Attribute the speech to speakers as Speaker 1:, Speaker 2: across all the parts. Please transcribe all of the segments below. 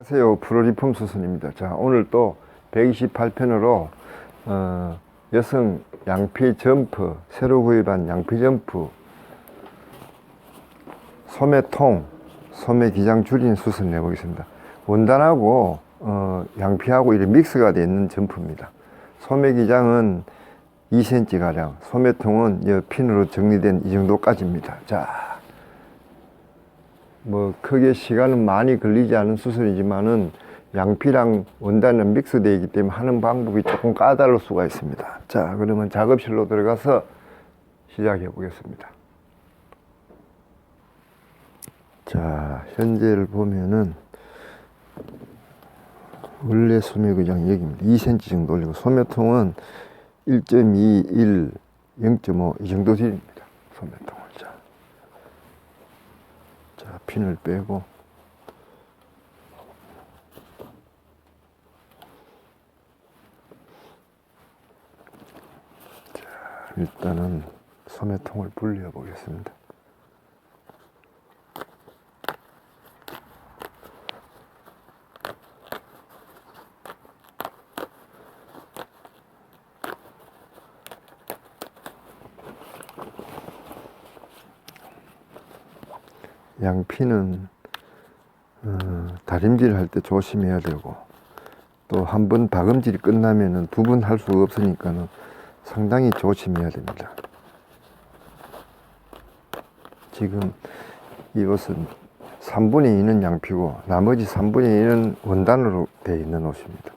Speaker 1: 안녕하세요. 프로리폼 수순입니다. 자, 오늘 또 128편으로, 어, 여성 양피 점프, 새로 구입한 양피 점프, 소매통, 소매 기장 줄인 수순 내보겠습니다. 원단하고, 어, 양피하고 이렇게 믹스가 되어 있는 점프입니다. 소매 기장은 2cm가량, 소매통은 이 핀으로 정리된 이 정도까지입니다. 자, 뭐 크게 시간은 많이 걸리지 않은 수술이지만은 양피랑 원단은 믹스되어 있기 때문에 하는 방법이 조금 까다로울 수가 있습니다. 자, 그러면 작업실로 들어가서 시작해 보겠습니다. 자, 현재를 보면은 원래 소매 그장 여기입니다. 2cm 정도 올리고 소매통은 1.2, 1, 0.5 이 정도 자. 자, 핀을 빼고 자, 일단은 소매통을 분리해 보겠습니다. 양피는 어, 다림질 할 때 조심해야 되고 또 한 번 박음질이 끝나면은 두번할 수가 없으니까는 상당히 조심해야 됩니다. 지금 이것은 3분의 2는 양피고 나머지 3분의 2는 원단으로 되어 있는 옷입니다.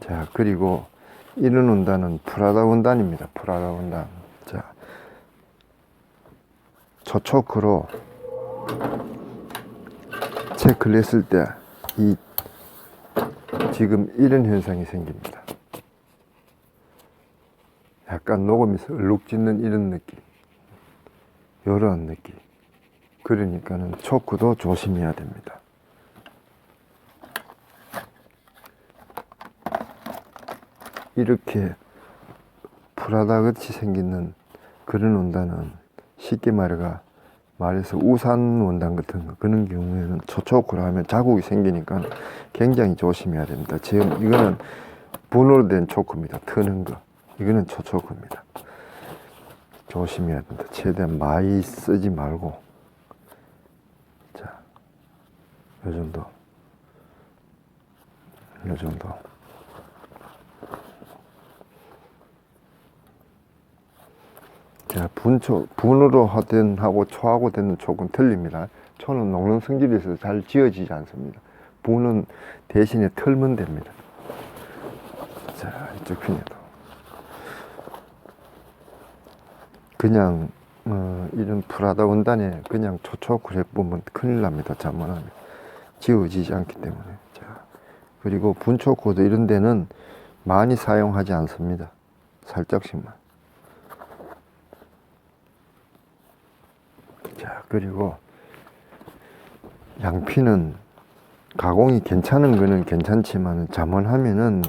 Speaker 1: 자, 그리고 이런 원단은 프라다 원단입니다. 프라다 원단. 자, 저초크로 체크를 했을 때 이 지금 이런 현상이 생깁니다. 약간 녹으면서 얼룩짓는 이런 느낌. 이런 느낌. 그러니까는 초크도 조심해야 됩니다. 이렇게 프라다 같이 생기는 그런 원단은 쉽게 말해가 말해서 우산 원단 같은 거 그런 경우에는 초초크로 하면 자국이 생기니까 굉장히 조심해야 됩니다. 지금 이거는 분으로 된 초크입니다. 트는 거 이거는 초초크입니다. 조심해야 됩니다. 최대한 많이 쓰지 말고 자, 요 정도 요 정도 자, 분초, 분으로 하든 하고 초하고 되는 촉은 틀립니다. 초는 녹는 성질이 있어서 잘 지어지지 않습니다. 분은 대신에 털면 됩니다. 자, 이쪽 핀에도. 그냥, 어, 이런 프라다 원단에 그냥 초초크를 해보면 큰일 납니다. 잘못하면. 지워지지 않기 때문에. 자, 그리고 분초코도 이런 데는 많이 사용하지 않습니다. 살짝씩만. 자, 그리고 양피는 가공이 괜찮은 거는 괜찮지만 잘못하면은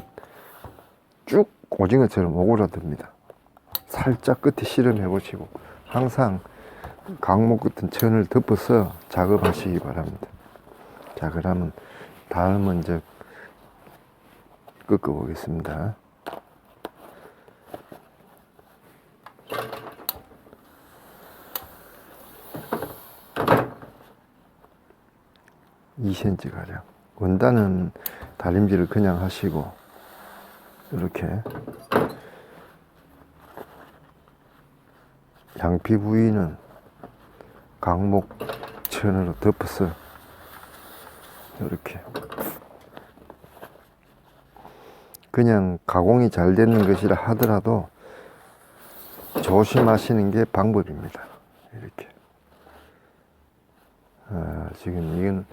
Speaker 1: 쭉 오징어처럼 오그라듭니다. 살짝 끝에 실험해 보시고 항상 강목 같은 천을 덮어서 작업하시기 바랍니다. 자, 그러면 다음은 이제 꺾어 보겠습니다. 2cm 가량. 원단은 다림질을 그냥 하시고 이렇게 양피 부위는 강목 천으로 덮어서 이렇게 그냥 가공이 잘 되는 것이라 하더라도 조심하시는 게 방법입니다. 이렇게. 아, 지금 이건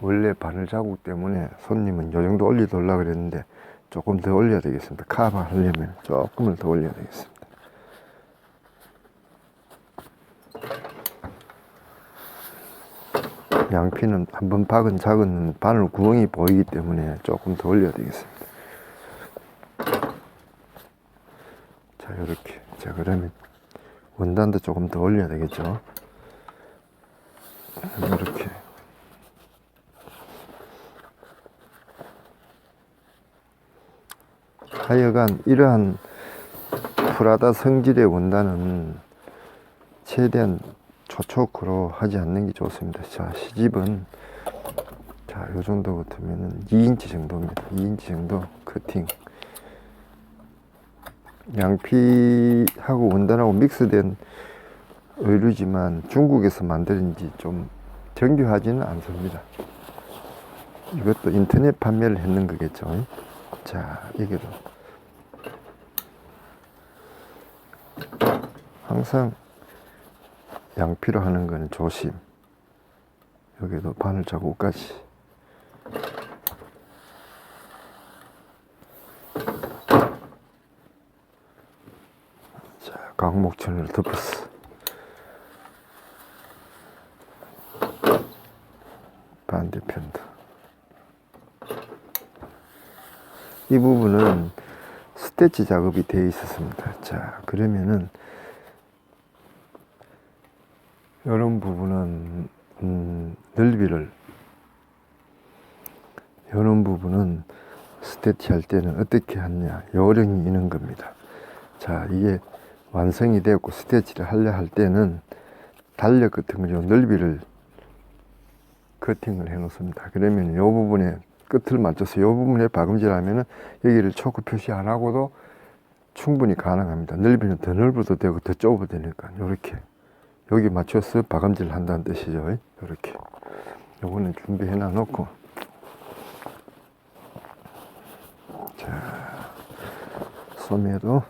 Speaker 1: 원래 바늘 자국 때문에 손님은 요 정도 올리돌라 그랬는데 조금 더 올려야 되겠습니다. 카바 하려면 조금을 더 올려야 되겠습니다. 양피는 한 번 박은 작은 바늘 구멍이 보이기 때문에 조금 더 올려야 되겠습니다. 자, 이렇게. 자, 그러면 원단도 조금 더 올려야 되겠죠. 이렇게. 하여간 이러한 프라다 성질의 원단은 최대한 초초크로 하지 않는 게 좋습니다. 자, 시집은 자, 요 정도 같으면은 2인치 정도입니다. 2인치 정도 커팅. 양피하고 원단하고 믹스된 의류지만 중국에서 만드는지 좀 정교하지는 않습니다. 이것도 인터넷 판매를 했는 거겠죠. 자, 이게도 항상 양피로 하는 거는 조심. 여기도 바늘 자국까지. 자, 강목천을 덮었어. 반대편도. 이 부분은 스테치 작업이 되어 있었습니다. 자, 그러면은 이런 부분은 음, 넓이를 이런 부분은 스테치 할 때는 어떻게 하냐 요령이 있는 겁니다. 자, 이게 완성이 되었고 스테치를 하려 할 때는 달력 같은 거죠. 넓이를 커팅을 해 놓습니다. 그러면 이 부분에 끝을 맞춰서 이 부분에 박음질 하면은 여기를 초크 표시 안 하고도 충분히 가능합니다. 넓이는 더 넓어도 되고 더 좁아도 되니까 이렇게 여기 맞춰서 박음질 한다는 뜻이죠. 이렇게 요거는 준비해 놔 놓고 자 소매도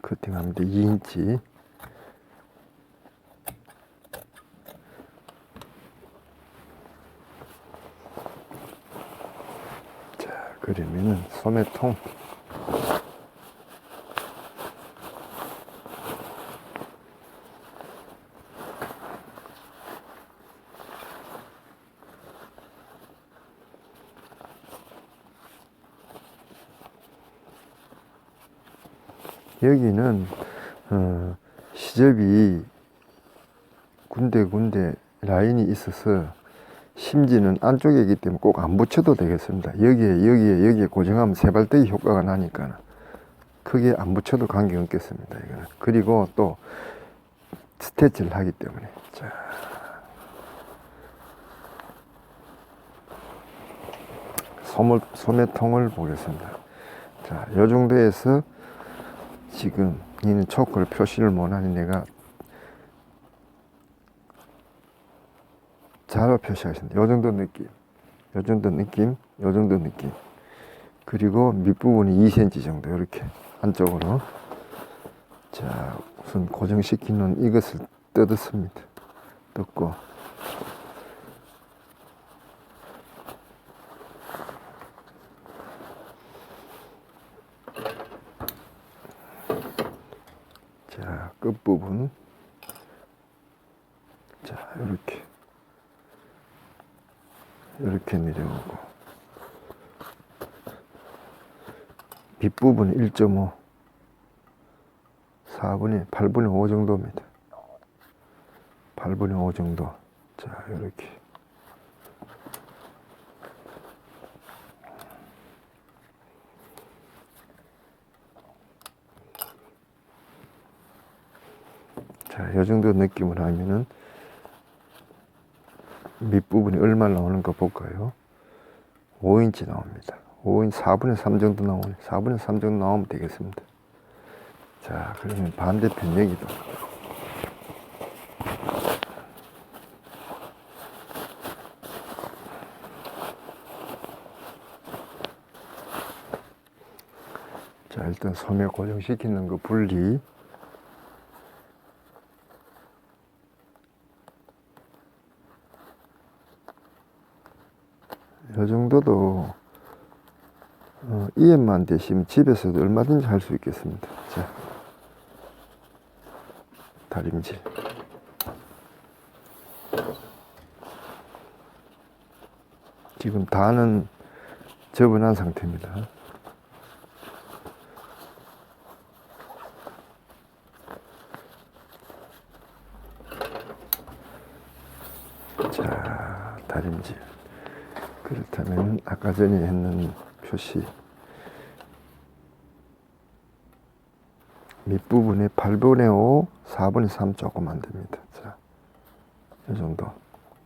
Speaker 1: 커팅합니다. 2인치 자 그러면은 소매통 여기는 어, 시접이 군데군데 라인이 있어서 심지는 안쪽에 있기 때문에 꼭 안 붙여도 되겠습니다. 여기에 여기에 여기에 고정하면 세발뜨기 효과가 나니까 크게 안 붙여도 관계 없겠습니다. 이거는 그리고 또 스테치를 하기 때문에 자. 소매통을 보겠습니다. 자, 요 정도에서 지금 이는 초크를 표시를 못하니 내가 자로 표시하신다. 요 정도 느낌, 요 정도 느낌, 요 정도 느낌. 그리고 밑부분이 2cm 정도 이렇게 안쪽으로. 자, 우선 고정시키는 이것을 뜯었습니다. 뜯고 자, 끝부분. 자, 이렇게. 이렇게 내려오고. 뒷부분 1.5. 4분의, 8분의 5 정도입니다. 8분의 5 정도. 자, 이렇게. 자, 이 정도 느낌을 하면은 밑부분이 얼마 나오는가 볼까요? 5인치 나옵니다. 5인 4분의 3 정도 나오네. 4분의 3 정도 나오면 되겠습니다. 자, 그러면 반대편 여기도. 자, 일단 소매 고정시키는 거 분리. 이 정도도 어, 이엠만 되시면 집에서도 얼마든지 할 수 있겠습니다. 자, 다림질. 지금 다는 접어난 상태입니다. 그렇다면 아까 전에 했는 표시 밑부분에 8분의 5, 4분의 3 조금 안 됩니다. 자, 이 정도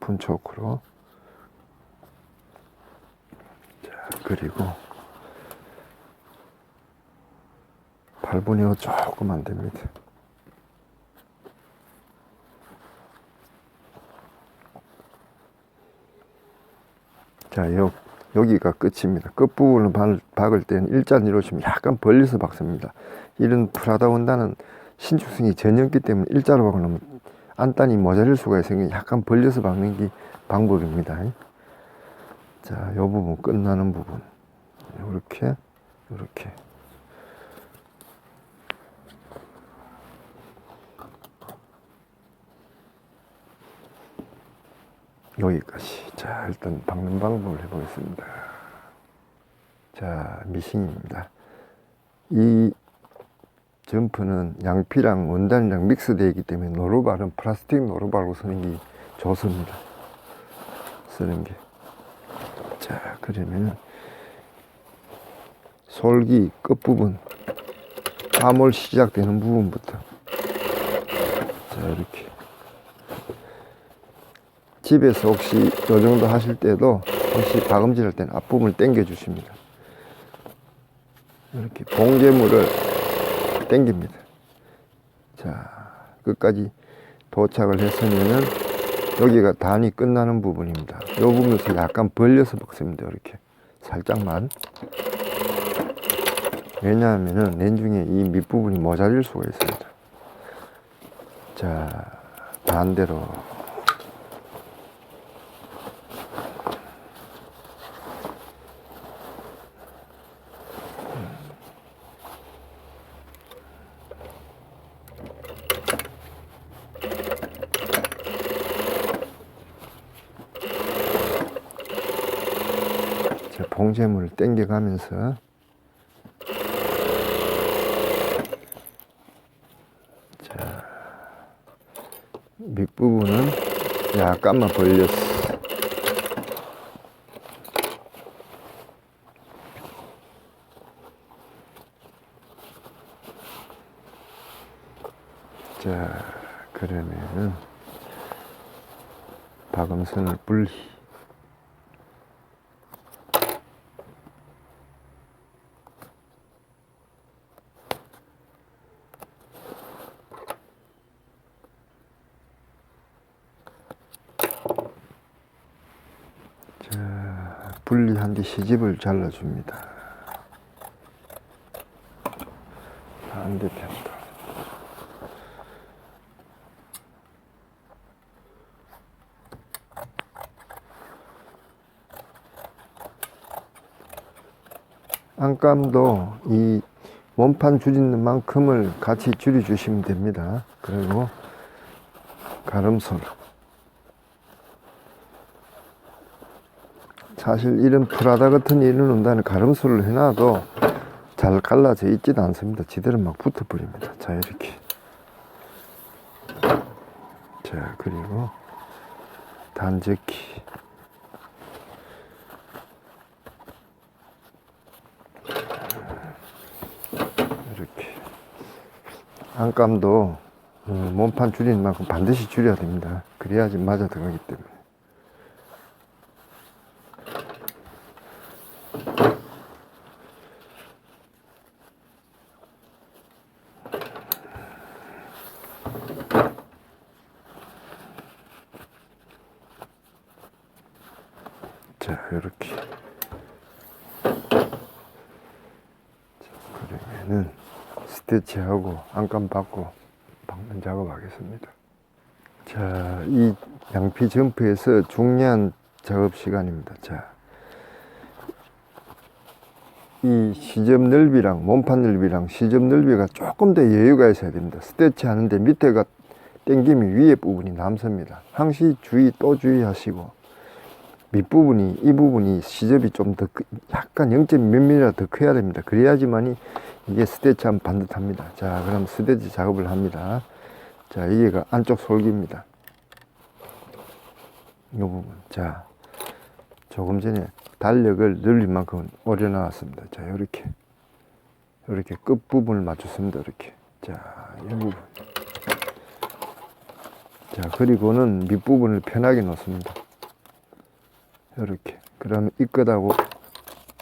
Speaker 1: 분초크로 자, 그리고 8분의 5 조금 안 됩니다. 자, 여, 여기가 끝입니다. 끝부분을 박, 박을 때는 일자니로 좀 약간 벌려서 박습니다. 이런 프라다 원단은 신축성이 전혀 없기 때문에 일자로 박으면 안단이 모자랄 수가 있으니 약간 벌려서 박는 게 방법입니다. 자, 요 부분 끝나는 부분. 이렇게, 이렇게. 여기까지. 자, 일단 박는 방법을 해보겠습니다. 자, 미싱입니다. 이 점프는 양피랑 원단이랑 믹스되어 있기 때문에 노루발은 플라스틱 노루발로 쓰는 게 좋습니다. 쓰는 게. 자, 그러면은 솔기 끝부분, 암홀 시작되는 부분부터. 자, 이렇게. 집에서 혹시 요 정도 하실 때도 혹시 박음질 할 때는 앞부분을 당겨 주십니다. 이렇게 봉제물을 당깁니다. 자, 끝까지 도착을 했으면은 여기가 단이 끝나는 부분입니다. 이 부분에서 약간 벌려서 박습니다. 이렇게 살짝만. 왜냐하면은 낸중에 이 밑부분이 모자릴 수가 있습니다. 자, 반대로. 자, 봉제물을 당겨가면서 자 밑부분은 약간만 벌렸어. 자 그러면은 박음선을 분리 자, 분리한 뒤 시집을 잘라줍니다. 반대편도. 안감도 이 원판 줄이는 만큼을 같이 줄여주시면 됩니다. 그리고 가름솔. 사실 이런 프라다 같은 이런 원단을 가름수를 해놔도 잘 갈라져 있지도 않습니다. 지대로 막 붙어버립니다. 자, 이렇게. 자, 그리고 단적기. 이렇게. 안감도 음, 몸판 줄이는 만큼 반드시 줄여야 됩니다. 그래야지 맞아 들어가기 때문에. 자, 이렇게. 자, 그러면은 스티치하고 안감 받고 박는 작업하겠습니다. 자, 이 양피 점프에서 중요한 작업 시간입니다. 자, 이 시접 넓이랑 몸판 넓이랑 시접 넓이가 조금 더 여유가 있어야 됩니다. 스티치 하는데 밑에가 당김이 위에 부분이 남습니다. 항시 주의 또 주의하시고 밑부분이 이 부분이 시접이 좀 더 약간 0. 몇 mm 더 커야 됩니다. 그래야지만이 이게 스테치하면 반듯합니다. 자, 그럼 스테치 작업을 합니다. 자, 이게가 안쪽 솔기입니다. 이 부분. 자, 조금 전에 달력을 늘린 만큼 오려 나왔습니다. 자, 이렇게. 이렇게 끝 부분을 맞췄습니다. 이렇게. 자, 이 부분. 자, 그리고는 밑 부분을 편하게 놓습니다. 이렇게. 그러면 이 끝하고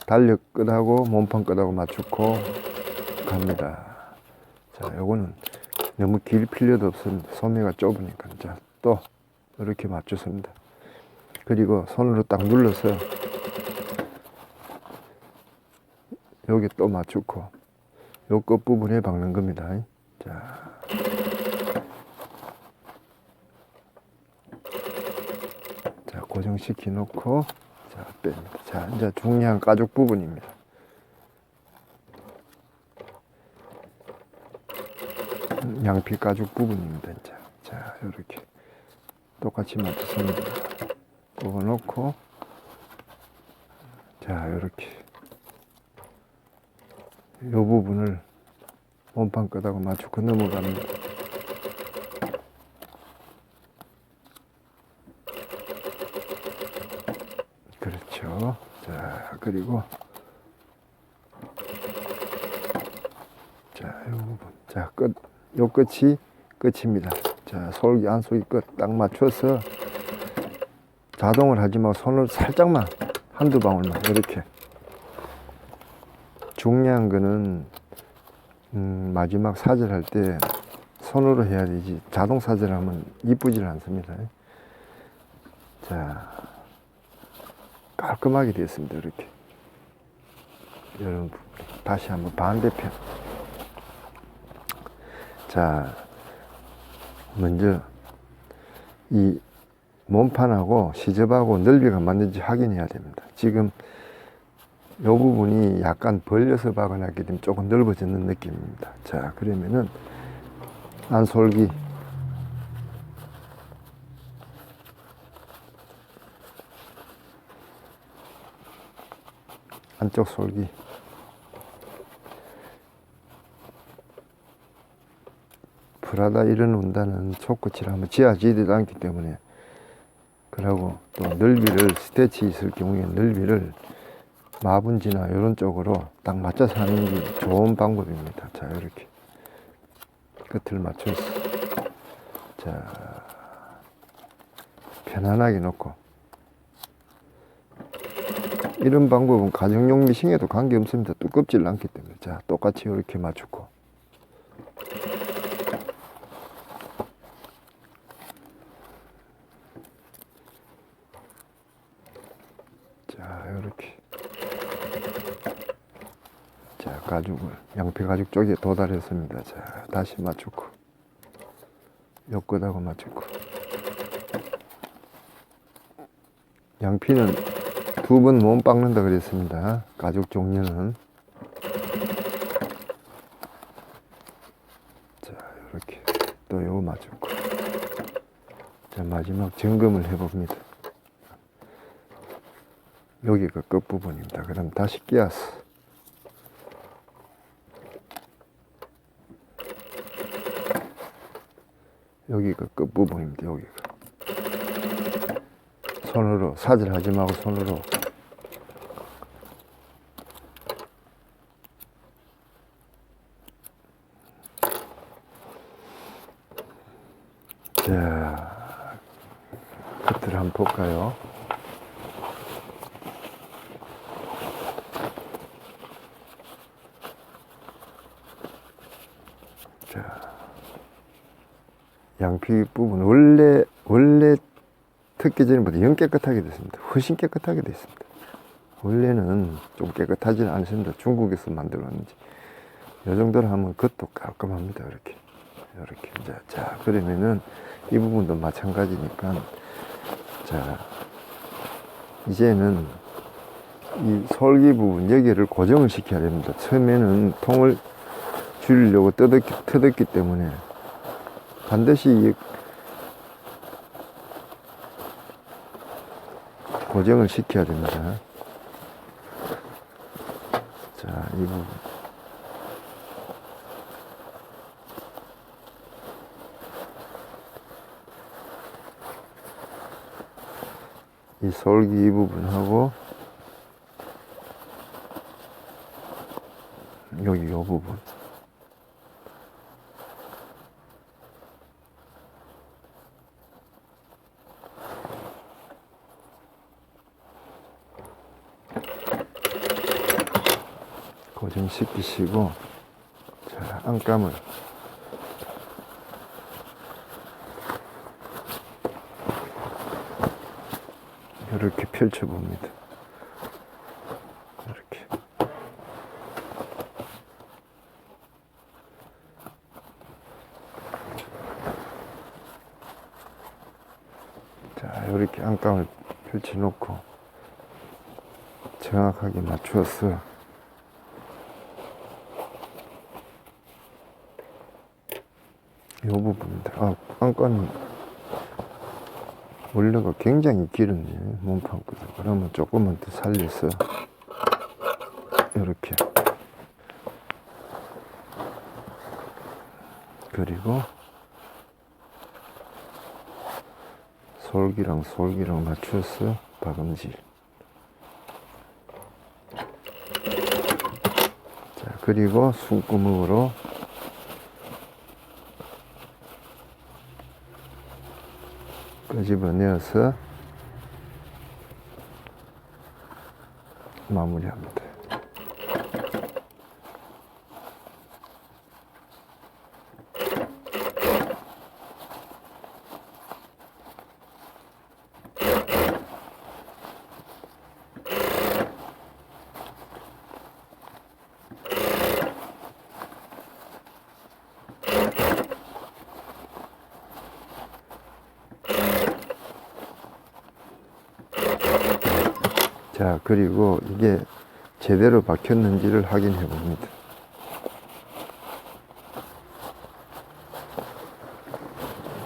Speaker 1: 달력 끝하고 몸판 끝하고 맞추고 갑니다. 자, 요거는 너무 길 필요도 없습니다. 소매가 좁으니까. 자, 또 이렇게 맞추습니다. 그리고 손으로 딱 눌러서 여기 또 맞추고 요 끝부분에 박는 겁니다. 자. 자, 고정시켜 놓고 자, 뺍니다. 자, 이제 중요한 가죽 부분입니다. 양피 가죽 부분입니다. 이제. 자, 이렇게 똑같이 맞췄습니다. 뽑아 놓고 자, 이렇게 이 부분을 몸판 끝하고 맞추고 넘어갑니다. 그렇죠. 자, 그리고 자, 이 부분. 자, 끝. 요 끝이 끝입니다. 자, 솔기 안솔기 끝 딱 맞춰서 자동을 하지 말고 손을 살짝만 한두 방울만 이렇게 중요한 거는 음, 마지막 사절할 때 손으로 해야 되지 자동 사절하면 이쁘질 않습니다. 자 깔끔하게 됐습니다. 이렇게 부분 다시 한번 반대편 자 먼저 이 몸판하고 시접하고 넓이가 맞는지 확인해야 됩니다. 지금 이 부분이 약간 벌려서 박아놨기 때문에 조금 넓어지는 느낌입니다. 자, 그러면은 안솔기 안쪽 솔기. 프라다 이런 운다는 초코치를 한번 지어지지도 않기 때문에 그러고 또 넓이를 스테치 있을 경우에 넓이를 마분지나 이런 쪽으로 딱 맞춰서 하는 게 좋은 방법입니다. 자, 이렇게 끝을 맞춰서. 자 편안하게 놓고 이런 방법은 가정용 미싱에도 관계 없습니다. 두껍질 않기 때문에. 자 똑같이 이렇게 맞추고. 자 이렇게. 자 가죽을 양피 가죽 쪽에 도달했습니다. 자 다시 맞추고. 요 끝하고 맞추고. 양피는 두번몸 빻는다 그랬습니다. 가죽 종류는. 자 이렇게. 또 요거 맞추고 자 마지막 점검을 해봅니다. 여기가 끝부분입니다. 그럼 다시 끼어서. 여기가 끝부분입니다. 여기가 손으로 사질하지 말고 손으로 자 끝을 한번 볼까요? 자, 양피 부분 원래 원래 특기전보다 영 깨끗하게 됐습니다. 훨씬 깨끗하게 됐습니다. 원래는 좀 깨끗하지는 않습니다. 중국에서 만들었는지 이 정도로 하면 그것도 깔끔합니다. 이렇게 이렇게 이제 자 그러면은 이 부분도 마찬가지니까 자 이제는 이 솔기 부분 여기를 고정을 시켜야 됩니다. 처음에는 통을 줄이려고 뜯었기, 뜯었기 때문에 반드시 이 고정을 시켜야 됩니다. 자, 이 부분. 이 솔기 이 부분하고 여기 이 부분 고정시키시고 자 안감을 이렇게 펼쳐봅니다. 이렇게. 자, 이렇게 안감을 펼쳐놓고 정확하게 맞추어서 이 부분입니다. 아, 안감이 원래가 굉장히 길은데 몸판거든. 그러면 조금만 더 살려서 이렇게 그리고 솔기랑 솔기랑 맞춰서 박음질 자 그리고 숨구멍으로 끄집어내어서 마무리합니다. 자, 그리고 이게 제대로 박혔는지를 확인해 봅니다.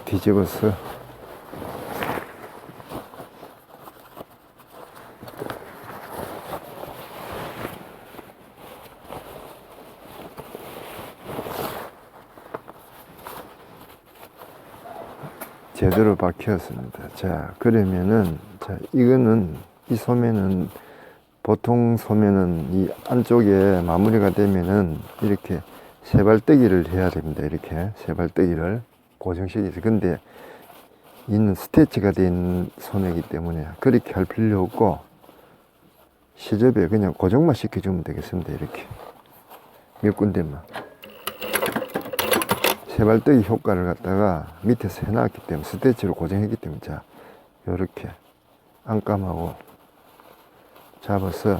Speaker 1: 뒤집어서 제대로 박혔습니다. 자, 그러면은, 자, 이거는, 이 소매는, 보통 소매는 이 안쪽에 마무리가 되면은 이렇게 세발뜨기를 해야 됩니다. 이렇게 세발뜨기를 고정시키죠. 근데 이는 스티치가 된 소매이기 때문에 그렇게 할 필요 없고 시접에 그냥 고정만 시켜주면 되겠습니다. 이렇게 몇 군데만. 세발뜨기 효과를 갖다가 밑에서 해놨기 때문에 스테치로 고정했기 때문에 자 요렇게 안감하고 잡아서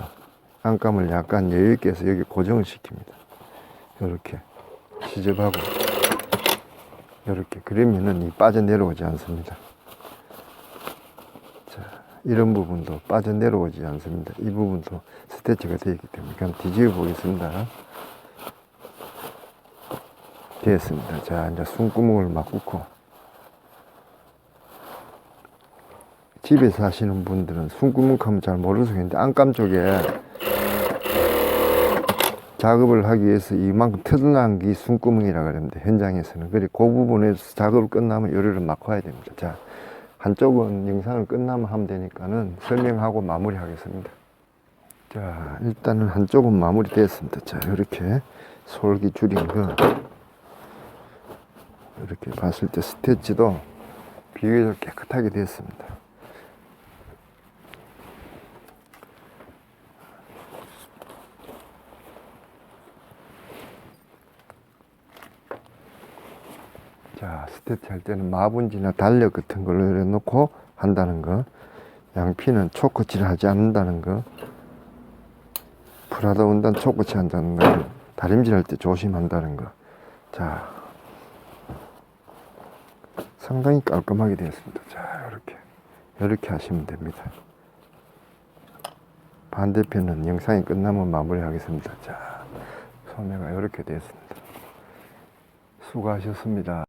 Speaker 1: 안감을 약간 여유있게 해서 여기 고정을 시킵니다. 요렇게 시접하고 요렇게 그러면은 이 빠져내려오지 않습니다. 자 이런 부분도 빠져내려오지 않습니다. 이 부분도 스테치가 되어 있기 때문에 그럼 뒤집어 보겠습니다. 됐습니다. 자, 이제 숨구멍을 막고 집에 사시는 분들은 숨구멍 하면 잘 모르서 그런데 안감 쪽에 작업을 하기 위해서 이만큼 튼튼한 게 숨구멍이라 그럽니다. 현장에서는. 그리고 그 부분에서 작업을 끝나면 요리를 막아야 됩니다. 자, 한쪽은 영상을 끝나면 하면 되니까는 설명하고 마무리하겠습니다. 자, 일단은 한쪽은 마무리 됐습니다. 자, 이렇게 솔기 줄인 거. 이렇게 봤을 때 스테치도 비교적 깨끗하게 됐습니다. 자, 스테치 할 때는 마분지나 달력 같은 걸로 해놓고 한다는 거. 양피는 초코칠 하지 않는다는 거. 프라다 원단 초코칠 한다는 거. 다림질 할 때 조심한다는 거. 자, 상당히 깔끔하게 되었습니다. 자, 이렇게. 이렇게 하시면 됩니다. 반대편은 영상이 끝나면 마무리 하겠습니다. 자, 소매가 이렇게 되었습니다. 수고하셨습니다.